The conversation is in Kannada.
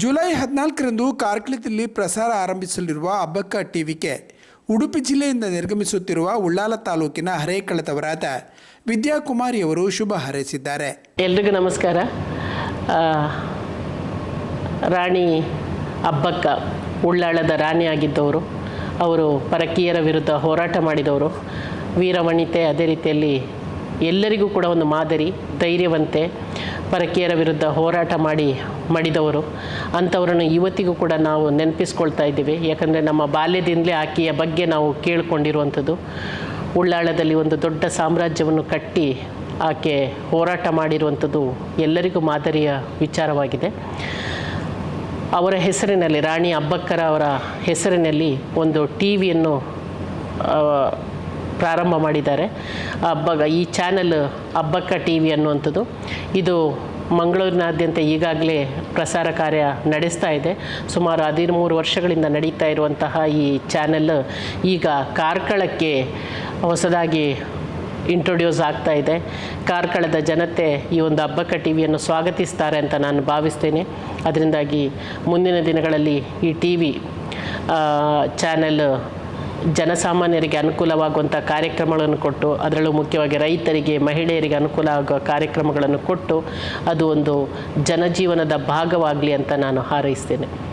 ಜುಲೈ ಹದಿನಾಲ್ಕರಂದು ಕಾರ್ಕಳದಲ್ಲಿ ಪ್ರಸಾರ ಆರಂಭಿಸಲಿರುವ ಅಬ್ಬಕ್ಕ ಟಿವಿಗೆ ಉಡುಪಿ ಜಿಲ್ಲೆಯಿಂದ ನಿರ್ಗಮಿಸುತ್ತಿರುವ ಉಳ್ಳಾಲ ತಾಲೂಕಿನ ಹರೇಕಳದವರಾದ ವಿದ್ಯಾಕುಮಾರಿಯವರು ಶುಭ ಹಾರೈಸಿದ್ದಾರೆ. ಎಲ್ರಿಗೂ ನಮಸ್ಕಾರ. ರಾಣಿ ಅಬ್ಬಕ್ಕ ಉಳ್ಳಾಳದ ರಾಣಿ ಆಗಿದ್ದವರು, ಅವರು ಪರಕೀಯರ ವಿರುದ್ಧ ಹೋರಾಟ ಮಾಡಿದವರು. ವೀರವಣಿತೆ ಅದೇ ರೀತಿಯಲ್ಲಿ ಎಲ್ಲರಿಗೂ ಕೂಡ ಒಂದು ಮಾದರಿ, ಧೈರ್ಯವಂತೆ ಪರಕೀಯರ ವಿರುದ್ಧ ಹೋರಾಟ ಮಾಡಿ ಮಾಡಿದವರು. ಅಂಥವರನ್ನು ಇವತ್ತಿಗೂ ಕೂಡ ನಾವು ನೆನಪಿಸ್ಕೊಳ್ತಾ ಇದ್ದೀವಿ. ಯಾಕಂದರೆ ನಮ್ಮ ಬಾಲ್ಯದಿಂದಲೇ ಆಕೆಯ ಬಗ್ಗೆ ನಾವು ಕೇಳಿಕೊಂಡಿರುವಂಥದ್ದು. ಉಳ್ಳಾಳದಲ್ಲಿ ಒಂದು ದೊಡ್ಡ ಸಾಮ್ರಾಜ್ಯವನ್ನು ಕಟ್ಟಿ ಆಕೆ ಹೋರಾಟ ಮಾಡಿರುವಂಥದ್ದು ಎಲ್ಲರಿಗೂ ಮಾದರಿಯ ವಿಚಾರವಾಗಿದೆ. ಅವರ ಹೆಸರಿನಲ್ಲಿ, ರಾಣಿ ಅಬ್ಬಕ್ಕರ ಅವರ ಹೆಸರಿನಲ್ಲಿ ಒಂದು ಟಿ ವಿಯನ್ನು ಪ್ರಾರಂಭ ಮಾಡಿದ್ದಾರೆ. ಅಬ್ಬಗ ಈ ಚಾನಲ್ ಅಬ್ಬಕ್ಕ ಟಿ ವಿ ಅನ್ನುವಂಥದ್ದು. ಇದು ಮಂಗಳೂರಿನಾದ್ಯಂತ ಈಗಾಗಲೇ ಪ್ರಸಾರ ಕಾರ್ಯ ನಡೆಸ್ತಾ ಇದೆ. ಸುಮಾರು ಹದಿಮೂರು ವರ್ಷಗಳಿಂದ ನಡೀತಾ ಇರುವಂತಹ ಈ ಚಾನೆಲ್ ಈಗ ಕಾರ್ಕಳಕ್ಕೆ ಹೊಸದಾಗಿ ಇಂಟ್ರೊಡ್ಯೂಸ್ ಆಗ್ತಾ ಇದೆ. ಕಾರ್ಕಳದ ಜನತೆ ಈ ಒಂದು ಹಬ್ಬಕ್ಕ ಟಿ ವಿಯನ್ನು ಸ್ವಾಗತಿಸ್ತಾರೆ ಅಂತ ನಾನು ಭಾವಿಸ್ತೇನೆ. ಅದರಿಂದಾಗಿ ಮುಂದಿನ ದಿನಗಳಲ್ಲಿ ಈ ಟಿ ವಿ ಚಾನೆಲ್ ಜನಸಾಮಾನ್ಯರಿಗೆ ಅನುಕೂಲವಾಗುವಂಥ ಕಾರ್ಯಕ್ರಮಗಳನ್ನು ಕೊಟ್ಟು, ಅದರಲ್ಲೂ ಮುಖ್ಯವಾಗಿ ರೈತರಿಗೆ, ಮಹಿಳೆಯರಿಗೆ ಅನುಕೂಲ ಆಗುವ ಕಾರ್ಯಕ್ರಮಗಳನ್ನು ಕೊಟ್ಟು, ಅದು ಒಂದು ಜನಜೀವನದ ಭಾಗವಾಗಲಿ ಅಂತ ನಾನು ಹಾರೈಸ್ತೇನೆ.